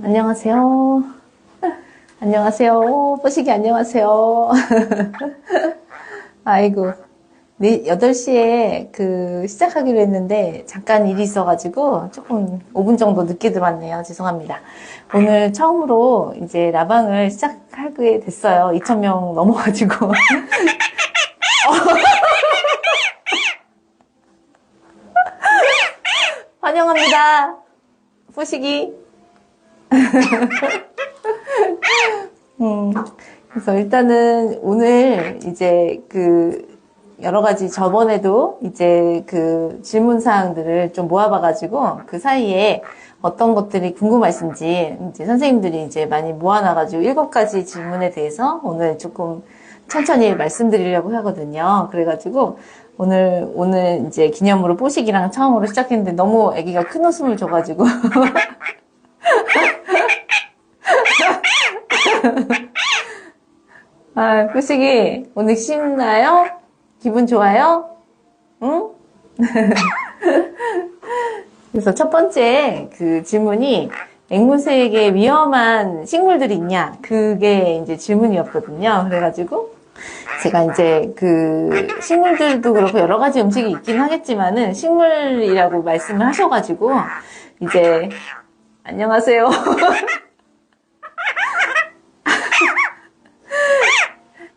안녕하세요. 안녕하세요. 뽀식이 안녕하세요. 아이고. 네, 8시에 그 시작하기로 했는데 잠깐 일이 있어가지고 조금 5분 정도 늦게 들어왔네요. 죄송합니다. 오늘 처음으로 이제 라방을 시작하게 됐어요. 2,000명 넘어가지고. 환영합니다. 뽀식이. 음, 그래서 일단은 오늘 이제 그 여러 가지 저번에도 이제 그 질문 사항들을 좀 모아봐가지고 그 사이에 어떤 것들이 궁금하신지 이제 선생님들이 이제 많이 모아놔가지고 일곱 가지 질문에 대해서 오늘 조금 천천히 말씀드리려고 하거든요. 그래가지고 오늘 오늘 이제 기념으로 뽀식이랑 처음으로 시작했는데 너무 아기가 큰 웃음을 줘가지고 아, 뽀식이 오늘 신나요? 기분 좋아요? 응? 그래서 첫 번째 그 질문이 앵무새에게 위험한 식물들이 있냐? 그게 이제 질문이었거든요. 그래가지고 제가 이제 그 식물들도 그렇고 여러 가지 음식이 있긴 하겠지만은 식물이라고 말씀을 하셔가지고 이제 안녕하세요.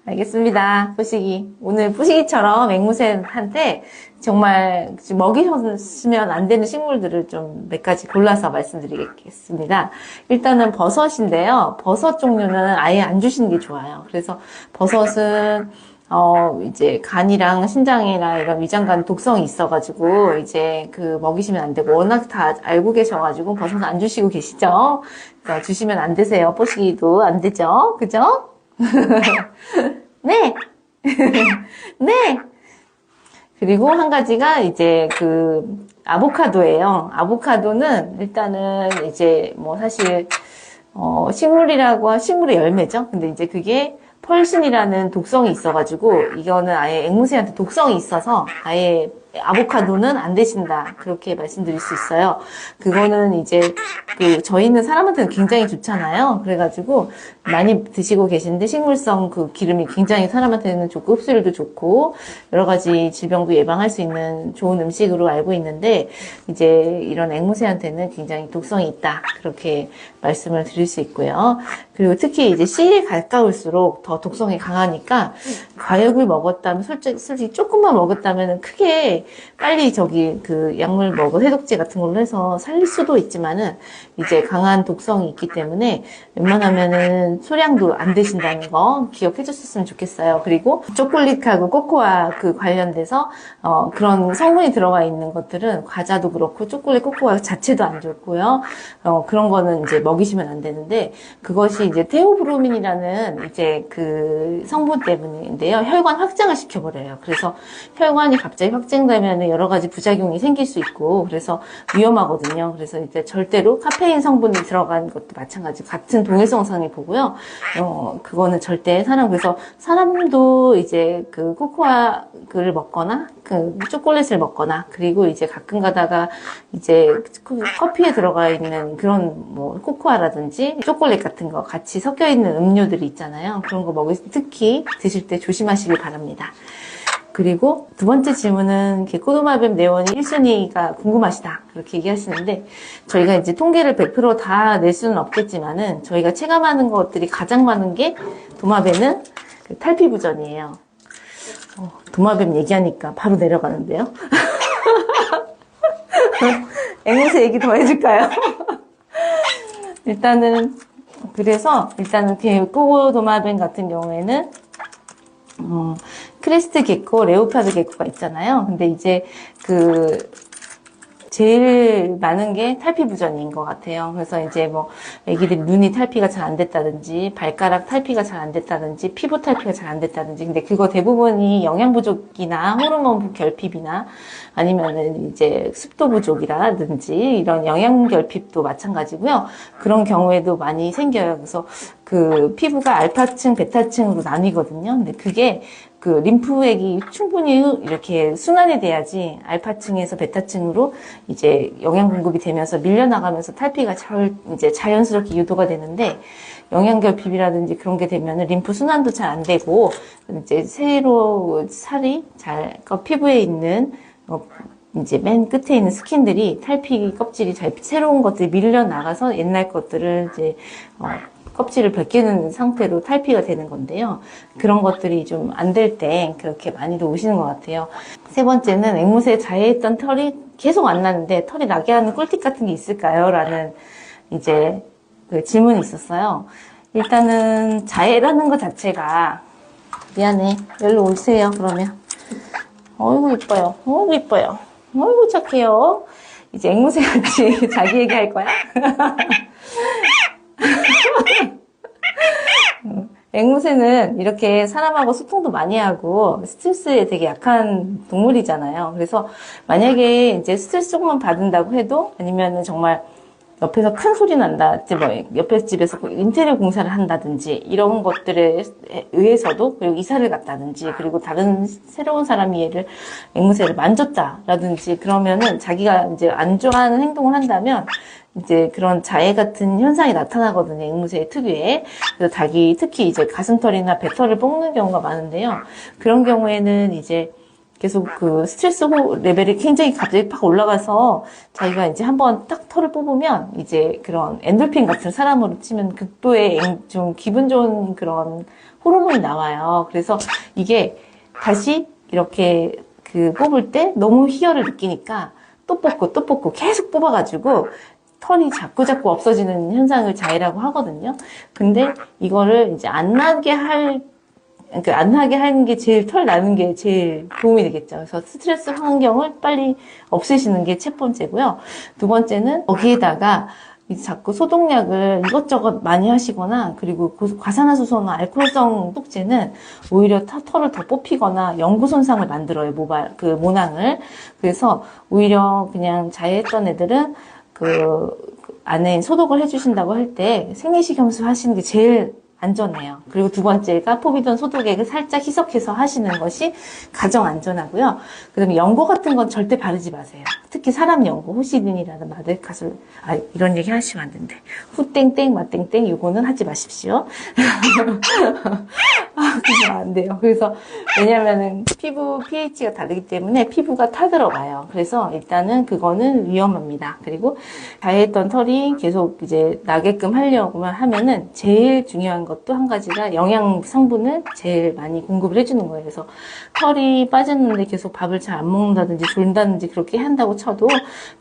알겠습니다. 뿌시기. 오늘 뿌시기처럼 앵무새한테 정말 먹이셨으면 안 되는 식물들을 좀 몇 가지 골라서 말씀드리겠습니다. 일단은 버섯인데요. 버섯 종류는 아예 안 주시는 게 좋아요. 그래서 버섯은 어, 이제 간이랑 신장이나 이런 위장간 독성이 있어가지고, 이제 그 먹이시면 안 되고, 워낙 다 알고 계셔가지고, 버섯 안 주시고 계시죠? 그러니까 주시면 안 되세요. 뽀시기도 안 되죠? 그죠? 네! 네! 그리고 한 가지가 이제 그 아보카도예요. 아보카도는 일단은 이제 뭐 사실 어 식물이라고 하 식물의 열매죠. 근데 이제 그게 펄신이라는 독성이 있어가지고 이거는 아예 앵무새한테 독성이 있어서 아예 아보카도는 안 되신다 그렇게 말씀드릴 수 있어요. 그거는 이제 그 저희는 사람한테는 굉장히 좋잖아요. 그래가지고 많이 드시고 계신데 식물성 그 기름이 굉장히 사람한테는 좋고 흡수율도 좋고 여러 가지 질병도 예방할 수 있는 좋은 음식으로 알고 있는데 이제 이런 앵무새한테는 굉장히 독성이 있다 그렇게 말씀을 드릴 수 있고요. 그리고 특히 이제 씨에 가까울수록 더 독성이 강하니까 과육을 먹었다면 솔직히, 솔직히 조금만 먹었다면 크게 빨리 저기 그 약물 먹어 해독제 같은 걸로 해서 살릴 수도 있지만은 이제 강한 독성이 있기 때문에 웬만하면은 소량도 안 드신다는 거 기억해 줬으면 좋겠어요. 그리고 초콜릿하고 코코아 그 관련돼서 어 그런 성분이 들어가 있는 것들은 과자도 그렇고 초콜릿 코코아 자체도 안 좋고요. 어 그런 거는 이제 먹이시면 안 되는데 그것이 이제 테오브로민이라는 이제 그 성분 때문인데요. 혈관 확장을 시켜버려요. 그래서 혈관이 갑자기 확장되 면 여러 가지 부작용이 생길 수 있고 그래서 위험하거든요. 그래서 이제 절대로 카페인 성분이 들어간 것도 마찬가지 같은 동일성상을 보고요. 어 그거는 절대 사람 그래서 사람도 이제 그 코코아를 먹거나 그 초콜릿을 먹거나 그리고 이제 가끔 가다가 이제 커피에 들어가 있는 그런 뭐 코코아라든지 초콜릿 같은 거 같이 섞여 있는 음료들이 있잖아요. 그런 거 먹을 때 특히 드실 때 조심하시길 바랍니다. 그리고 두 번째 질문은 개코도마뱀 내원이 1순위가 궁금하시다. 그렇게 얘기하시는데 저희가 이제 통계를 100%다 낼 수는 없겠지만은 저희가 체감하는 것들이 가장 많은 게 도마뱀은 그 탈피부전이에요. 어, 도마뱀 얘기하니까 바로 내려가는데요. 앵무새 얘기 더 해줄까요? 일단은 그래서 일단은 개코 도마뱀 같은 경우에는 어, 크레스트 개코, 레오파드 개코가 있잖아요. 근데 이제 그 제일 많은 게 탈피 부전인 것 같아요. 그래서 이제 뭐 애기들이 눈이 탈피가 잘 안 됐다든지 발가락 탈피가 잘 안 됐다든지 피부 탈피가 잘 안 됐다든지 근데 그거 대부분이 영양 부족이나 호르몬 결핍이나 아니면은 이제 습도 부족이라든지 이런 영양 결핍도 마찬가지고요. 그런 경우에도 많이 생겨요. 그래서 그 피부가 알파층, 베타층으로 나뉘거든요. 근데 그게 그 림프액이 충분히 이렇게 순환이 돼야지 알파층에서 베타층으로 이제 영양 공급이 되면서 밀려나가면서 탈피가 잘 이제 자연스럽게 유도가 되는데 영양결핍이라든지 그런 게 되면은 림프 순환도 잘 안 되고 이제 새로 살이 잘그 피부에 있는 어, 이제 맨 끝에 있는 스킨들이 탈피 껍질이 잘 새로운 것들이 밀려 나가서 옛날 것들을 이제 어, 껍질을 벗기는 상태로 탈피가 되는 건데요. 그런 것들이 좀 안 될 때 그렇게 많이들 오시는 것 같아요. 세 번째는 앵무새 자해했던 털이 계속 안 나는데 털이 나게 하는 꿀팁 같은 게 있을까요? 라는 이제 그 질문이 있었어요. 일단은 자해라는 것 자체가 미안해. 여기로 오세요. 그러면. 어이구 이뻐요. 어이구 이뻐요. 어이구 착해요. 이제 앵무새 같이 자기 얘기할 거야? 음, 앵무새는 이렇게 사람하고 소통도 많이 하고 스트레스에 되게 약한 동물이잖아요. 그래서 만약에 이제 스트레스 조금만 받는다고 해도 아니면은 정말 옆에서 큰 소리 난다. 뭐 옆에 집에서 인테리어 공사를 한다든지 이런 것들에 의해서도 그리고 이사를 갔다든지 그리고 다른 새로운 사람이 얘를 앵무새를 만졌다라든지 그러면은 자기가 이제 안 좋아하는 행동을 한다면 이제 그런 자해 같은 현상이 나타나거든요. 앵무새 특유의. 그래서 닭이 특히 이제 가슴털이나 배털을 뽑는 경우가 많은데요. 그런 경우에는 이제 계속 그 스트레스 호 레벨이 굉장히 갑자기 팍 올라가서 자기가 이제 한번 딱 털을 뽑으면 이제 그런 엔돌핀 같은 사람으로 치면 극도의 앵- 좀 기분 좋은 그런 호르몬이 나와요. 그래서 이게 다시 이렇게 그 뽑을 때 너무 희열을 느끼니까 또 뽑고 또 뽑고 계속 뽑아가지고 털이 자꾸 자꾸 없어지는 현상을 자해라고 하거든요. 근데 이거를 이제 안 나게 할 그러니까 안 나게 하는 게 제일 털 나는 게 제일 도움이 되겠죠. 그래서 스트레스 환경을 빨리 없애시는 게 첫 번째고요. 두 번째는 거기에다가 자꾸 소독약을 이것저것 많이 하시거나 그리고 고- 과산화수소나 알코올성 소독제는 오히려 터- 털을 더 뽑히거나 영구 손상을 만들어요 모발 그 모낭을 그래서 오히려 그냥 자해했던 애들은 그, 그 안에 소독을 해주신다고 할 때 생리식 염수 하시는 게 제일 안전해요. 그리고 두 번째가 포비돈 소독액을 살짝 희석해서 하시는 것이 가장 안전하고요. 그 다음에 연고 같은 건 절대 바르지 마세요. 특히 사람 연고, 호시딘이라든 마데카솔, 아, 이런 얘기 하시면 안 된대. 후땡땡, 마땡땡, 요거는 하지 마십시오. 아, 그거 안 돼요. 그래서, 왜냐면은 피부 pH가 다르기 때문에 피부가 타들어가요. 그래서 일단은 그거는 위험합니다. 그리고 자해했던 털이 계속 이제 나게끔 하려고만 하면은 제일 중요한 것도 한 가지가 영양 성분을 제일 많이 공급을 해주는 거예요. 그래서 털이 빠졌는데 계속 밥을 잘 안 먹는다든지 졸다든지 그렇게 한다고 쳐도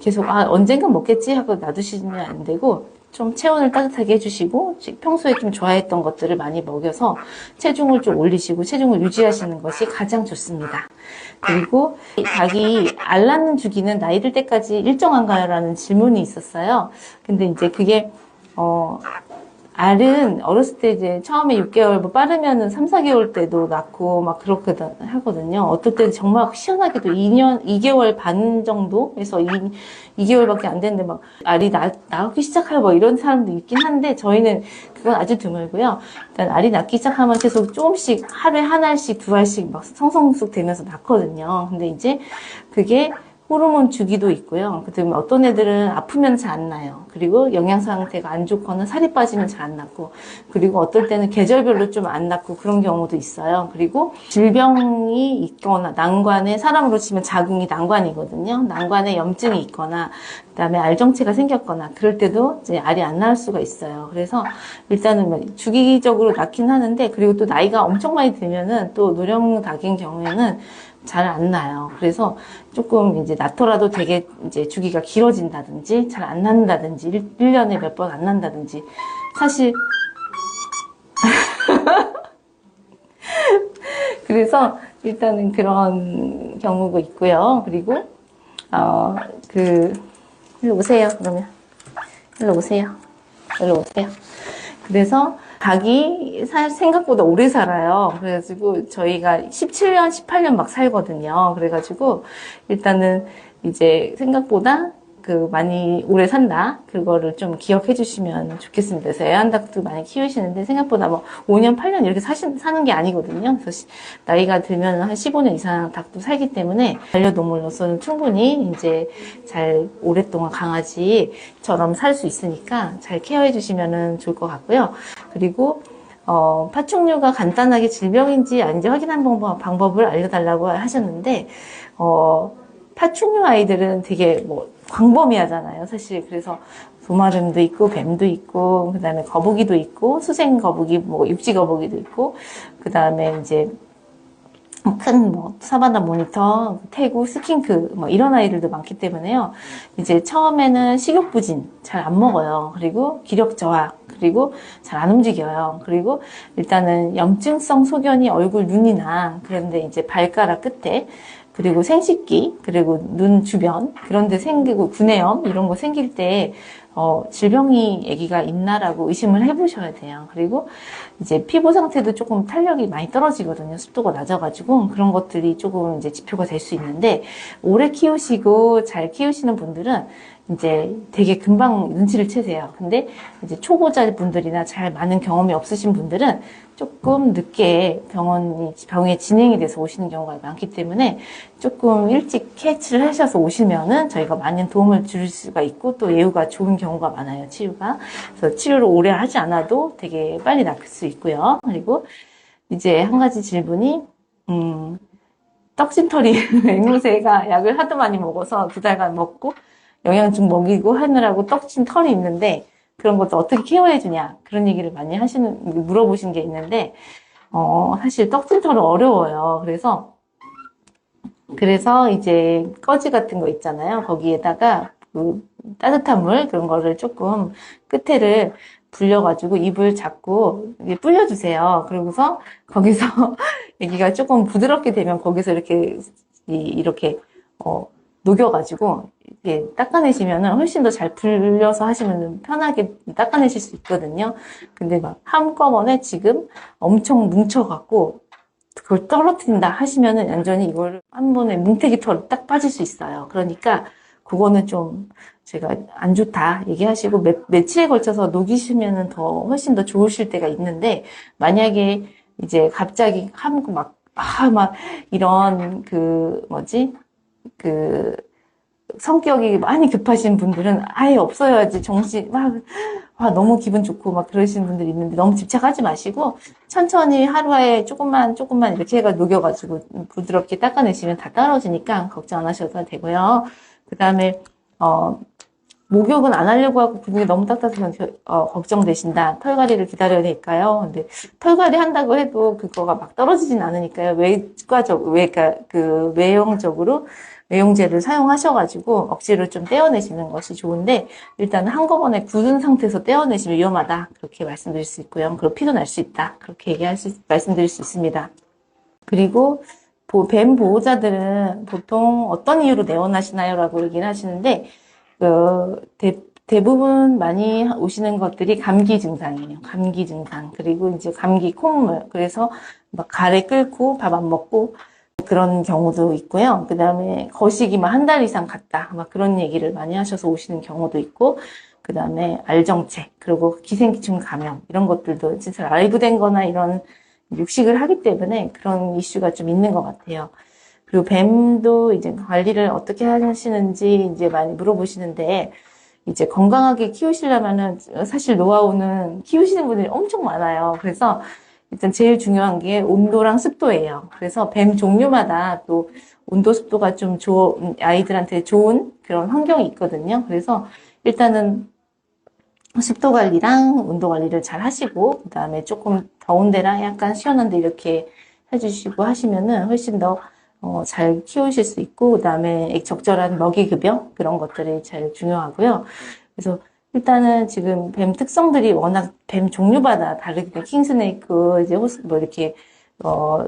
계속 아, 언젠간 먹겠지 하고 놔두시면 안 되고 좀 체온을 따뜻하게 해주시고 평소에 좀 좋아했던 것들을 많이 먹여서 체중을 좀 올리시고 체중을 유지하시는 것이 가장 좋습니다. 그리고 이 닭이 알 낳는 주기는 나이 들 때까지 일정한가요? 라는 질문이 있었어요. 근데 이제 그게 어 알은 어렸을 때 이제 처음에 6개월 뭐 빠르면은 3, 4개월 때도 낳고 막 그렇게 하거든요. 어떨 때는 정말 희한하게도 2년, 2개월 반 정도에서 2, 2개월밖에 안 됐는데 막 알이 나, 나오기 시작하고 뭐 이런 사람도 있긴 한데 저희는 그건 아주 드물고요. 일단 알이 낳기 시작하면 계속 조금씩 하루에 한 알씩 두 알씩 막 성성숙 되면서 낳거든요. 근데 이제 그게 호르몬 주기도 있고요. 그다음에 어떤 애들은 아프면 잘 안 나요. 그리고 영양 상태가 안 좋거나 살이 빠지면 잘 안 낫고, 그리고 어떨 때는 계절별로 좀 안 낫고 그런 경우도 있어요. 그리고 질병이 있거나 난관에 사람으로 치면 자궁이 난관이거든요. 난관에 염증이 있거나 그다음에 알정체가 생겼거나 그럴 때도 이제 알이 안 나올 수가 있어요. 그래서 일단은 뭐 주기적으로 낳긴 하는데 그리고 또 나이가 엄청 많이 들면은 또 노령 닭인 경우에는 잘 안 나요. 그래서 조금 이제 낳더라도 되게 이제 주기가 길어진다든지 잘안 낳는다든지 1, 년에 몇 번 안 난다든지 사실 그래서 일단은 그런 경우가 있고요. 그리고 어 그 일로 오세요. 그러면 일로 오세요. 일로 오세요. 그래서 닭이 사- 생각보다 오래 살아요. 그래가지고 저희가 17년, 18년 막 살거든요. 그래가지고 일단은 이제 생각보다 그 많이 오래 산다. 그거를 좀 기억해 주시면 좋겠습니다. 그래서 애완닭도 많이 키우시는데 생각보다 뭐 5년, 8년 이렇게 사신, 사는 게 아니거든요. 그래서 시- 나이가 들면 한 15년 이상 닭도 살기 때문에 반려동물로서는 충분히 이제 잘 오랫동안 강아지처럼 살 수 있으니까 잘 케어해 주시면 좋을 것 같고요. 그리고 어, 파충류가 간단하게 질병인지 아닌지 확인한 방법, 방법을 알려달라고 하셨는데, 어, 파충류 아이들은 되게 뭐 광범위하잖아요, 사실. 그래서 도마뱀도 있고, 뱀도 있고, 그 다음에 거북이도 있고, 수생 거북이, 뭐 육지 거북이도 있고, 그 다음에 이제 큰 뭐 사바나 모니터, 태구, 스킨크 뭐 이런 아이들도 많기 때문에요. 이제 처음에는 식욕 부진, 잘 안 먹어요. 그리고 기력 저하, 그리고 잘 안 움직여요. 그리고 일단은 염증성 소견이 얼굴 눈이나 그런데 이제 발가락 끝에 그리고 생식기, 그리고 눈 주변 그런 데 생기고 구내염 이런 거 생길 때 어, 질병이 아기가 있나라고 의심을 해보셔야 돼요. 그리고 이제 피부 상태도 조금 탄력이 많이 떨어지거든요. 습도가 낮아가지고 그런 것들이 조금 이제 지표가 될 수 있는데 오래 키우시고 잘 키우시는 분들은 이제 되게 금방 눈치를 채세요. 근데 이제 초보자 분들이나 잘 많은 경험이 없으신 분들은 조금 늦게 병원이 병에 진행이 돼서 오시는 경우가 많기 때문에 조금 일찍 캐치를 하셔서 오시면은 저희가 많은 도움을 줄 수가 있고 또 예후가 좋은 경우가 많아요 치유가 그래서 치료를 오래 하지 않아도 되게 빨리 낫을 수 있고요 그리고 이제 한 가지 질문이 음 떡진털이 앵무새가 약을 하도 많이 먹어서 두 달간 먹고 영양죽 먹이고 하느라고 떡진 털이 있는데 그런 것도 어떻게 케어해 주냐 그런 얘기를 많이 하시는 물어보신 게 있는데 어 사실 떡진 털은 어려워요. 그래서 그래서 이제 꺼지 같은 거 있잖아요. 거기에다가 그 따뜻한 물 그런 거를 조금 끝에를 불려가지고 입을 잡고 불려주세요. 그러고서 거기서 여기가 조금 부드럽게 되면 거기서 이렇게 이- 이렇게 어 녹여가지고 이게 닦아내시면은 훨씬 더잘 불려서 하시면 편하게 닦아내실 수 있거든요. 근데 막 한꺼번에 지금 엄청 뭉쳐갖고 그걸 떨어뜨린다 하시면은 완전히 이걸 한 번에 뭉태기 털 딱 빠질 수 있어요. 그러니까 그거는 좀 제가 안 좋다 얘기하시고 몇, 며칠에 걸쳐서 녹이시면은 더 훨씬 더 좋으실 때가 있는데 만약에 이제 갑자기 하고 막, 아, 막 이런 그 뭐지? 그 성격이 많이 급하신 분들은 아예 없어야지 정신 막 아, 너무 기분 좋고 막 그러시는 분들이 있는데 너무 집착하지 마시고 천천히 하루에 조금만 조금만 이렇게 해가 녹여가지고 부드럽게 닦아내시면 다 떨어지니까 걱정 안 하셔도 되고요. 그 다음에 어 목욕은 안 하려고 하고 분위기 너무 딱딱해서 겨- 어, 걱정되신다. 털갈이를 기다려야 될까요? 근데 털갈이 한다고 해도 그거가 막 떨어지진 않으니까요. 외과적, 외가 그 외형적으로 외용제를 사용하셔가지고 억지로 좀 떼어내시는 것이 좋은데 일단 한꺼번에 굳은 상태에서 떼어내시면 위험하다. 그렇게 말씀드릴 수 있고요. 그리고 피도 날 수 있다. 그렇게 얘기할 수, 말씀드릴 수 있습니다. 그리고 보- 뱀 보호자들은 보통 어떤 이유로 내원하시나요? 라고 얘기를 하시는데 그 대, 대부분 많이 오시는 것들이 감기 증상이에요. 감기 증상. 그리고 이제 감기 콧물. 그래서 막 가래 끓고 밥 안 먹고 그런 경우도 있고요. 그 다음에 거시기만 한달 이상 갔다. 막 그런 얘기를 많이 하셔서 오시는 경우도 있고, 그 다음에 알정체, 그리고 기생충 감염, 이런 것들도 진짜 라이브 된 거나 이런 육식을 하기 때문에 그런 이슈가 좀 있는 것 같아요. 그리고 뱀도 이제 관리를 어떻게 하시는지 이제 많이 물어보시는데, 이제 건강하게 키우시려면은 사실 노하우는 키우시는 분들이 엄청 많아요. 그래서 일단 제일 중요한 게 온도랑 습도예요. 그래서 뱀 종류마다 또 온도 습도가 좀 좋은 아이들한테 좋은 그런 환경이 있거든요. 그래서 일단은 습도 관리랑 온도 관리를 잘 하시고 그 다음에 조금 더운 데랑 약간 시원한 데 이렇게 해주시고 하시면은 훨씬 더 어, 잘 키우실 수 있고 그 다음에 적절한 먹이 급여 그런 것들이 제일 중요하고요. 그래서 일단은 지금 뱀 특성들이 워낙 뱀 종류마다 다르기 때문에 킹스네이크 이제 호스 뭐 이렇게 어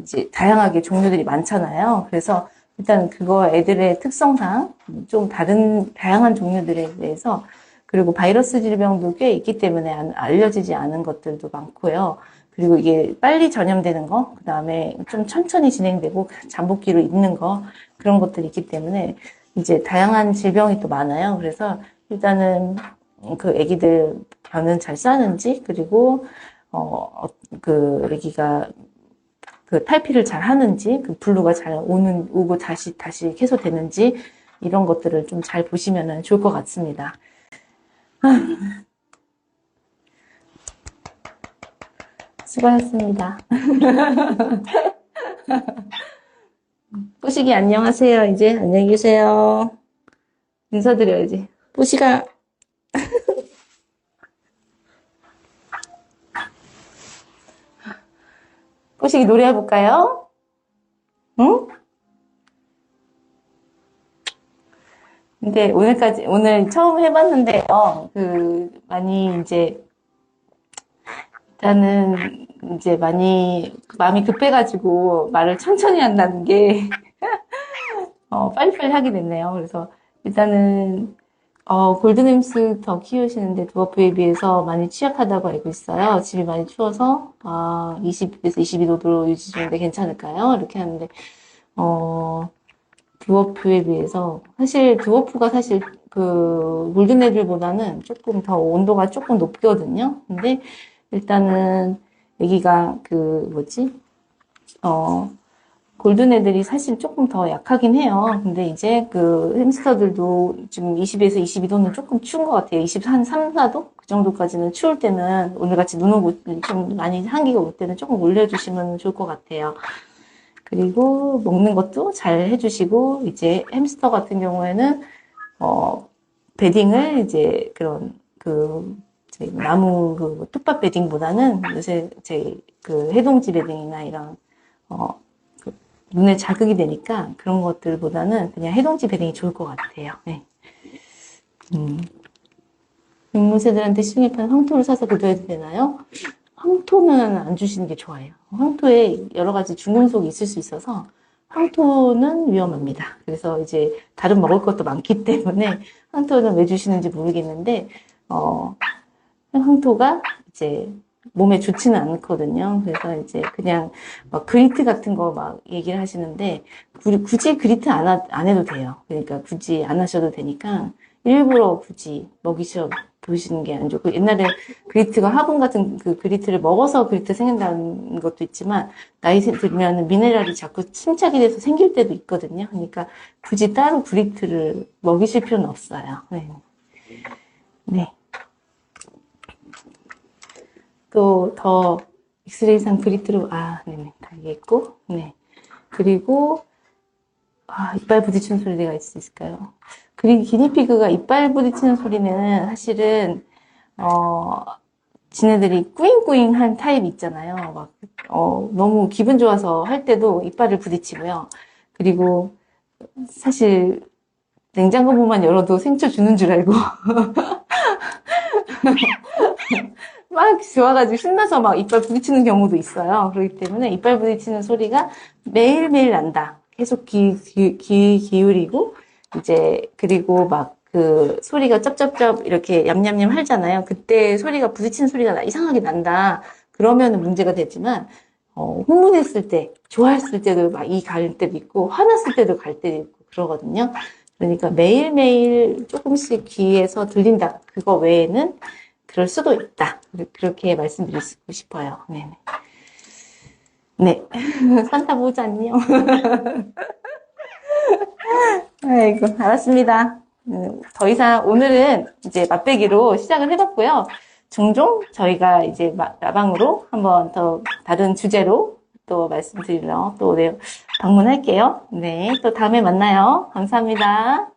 이제 다양하게 종류들이 많잖아요. 그래서 일단 그거 애들의 특성상 좀 다른 다양한 종류들에 대해서 그리고 바이러스 질병도 꽤 있기 때문에 안- 알려지지 않은 것들도 많고요. 그리고 이게 빨리 전염되는 거, 그 다음에 좀 천천히 진행되고 잠복기로 있는 거, 그런 것들이 있기 때문에 이제 다양한 질병이 또 많아요. 그래서 일단은 그 아기들 변은 잘 싸는지 그리고 어, 그 아기가 그 탈피를 잘 하는지 그 블루가 잘 오는 오고 다시 다시 해소되는지 이런 것들을 좀 잘 보시면 좋을 것 같습니다. 수고하셨습니다. 뽀식이 안녕하세요. 이제 안녕히 계세요. 인사드려야지. 뽀식아. 뽀식이 노래 해 볼까요? 응? 근데 오늘까지, 오늘 처음 해봤는데요. 그, 많이 이제, 일단은 이제 많이 마음이 급해가지고 말을 천천히 한다는 게, 어, 빨리빨리 하게 됐네요. 그래서 일단은, 어, 골든햄스 더 키우시는데 두어프에 비해서 많이 취약하다고 알고 있어요. 집이 많이 추워서, 아, 20에서 22도로 유지 중인데 괜찮을까요? 이렇게 하는데, 어, 두어프에 비해서, 사실 두어프가 사실 그, 골든 애들보다는 조금 더 온도가 조금 높거든요. 근데 일단은, 여기가 그, 뭐지? 어, 골든 애들이 사실 조금 더 약하긴 해요. 근데 이제 그 햄스터들도 지금 20에서 22도는 조금 추운 것 같아요. 23, 3, 4도? 그 정도까지는 추울 때는 오늘같이 눈 오고 좀 많이 한기가 올 때는 조금 올려주시면 좋을 것 같아요. 그리고 먹는 것도 잘 해주시고 이제 햄스터 같은 경우에는 어 베딩을 이제 그런 그 나무 그 톱밥 베딩보다는 요새 저희 그 해동지 베딩이나 이런 어 눈에 자극이 되니까 그런 것들보다는 그냥 해동지 베딩이 좋을 것 같아요. 네. 음. 앵무새들한테 식용유판 황토를 사서 그려야 되나요? 황토는 안 주시는 게 좋아요. 황토에 여러 가지 중금속이 있을 수 있어서 황토는 위험합니다. 그래서 이제 다른 먹을 것도 많기 때문에 황토는 왜 주시는지 모르겠는데 어, 황토가 이제 몸에 좋지는 않거든요. 그래서 이제 그냥 막 그리트 같은 거 막 얘기를 하시는데 구- 굳이 그리트 안, 하- 안 해도 돼요. 그러니까 굳이 안 하셔도 되니까 일부러 굳이 먹이셔 보시는 게 안 좋고 옛날에 그리트가 화분 같은 그 그리트를 먹어서 그리트 생긴다는 것도 있지만 나이 들면 미네랄이 자꾸 침착이 돼서 생길 때도 있거든요. 그러니까 굳이 따로 그리트를 먹이실 필요는 없어요. 네. 네. 또 더 엑스레이상 그리트로 아 네네 알겠고 네 그리고 아 이빨 부딪히는 소리가 있을 수 있을까요? 그리고 기니피그가 이빨 부딪히는 소리는 사실은 어 지네들이 꾸잉꾸잉한 타입 있잖아요. 막 어, 너무 기분 좋아서 할 때도 이빨을 부딪히고요. 그리고 사실 냉장고 문만 열어도 생초 주는 줄 알고 막 좋아가지고 신나서 막 이빨 부딪히는 경우도 있어요. 그렇기 때문에 이빨 부딪히는 소리가 매일매일 난다. 계속 귀, 귀, 귀 기울이고, 이제, 그리고 막 그 소리가 쩝쩝쩝 이렇게 얌얌얌 하잖아요. 그때 소리가 부딪히는 소리가 나- 이상하게 난다. 그러면 문제가 되지만, 어, 흥분했을 때, 좋아했을 때도 막 이 갈 때도 있고, 화났을 때도 갈 때도 있고, 그러거든요. 그러니까 매일매일 조금씩 귀에서 들린다. 그거 외에는 그럴 수도 있다. 그렇게 말씀드리고 싶어요. 네네. 네. 산타 보자, 안녕. 아이고, 알았습니다. 음, 더 이상 오늘은 이제 맛배기로 시작을 해봤고요. 종종 저희가 이제 마- 라방으로 한번 더 다른 주제로 또 말씀드리러 또 네, 방문할게요. 네. 또 다음에 만나요. 감사합니다.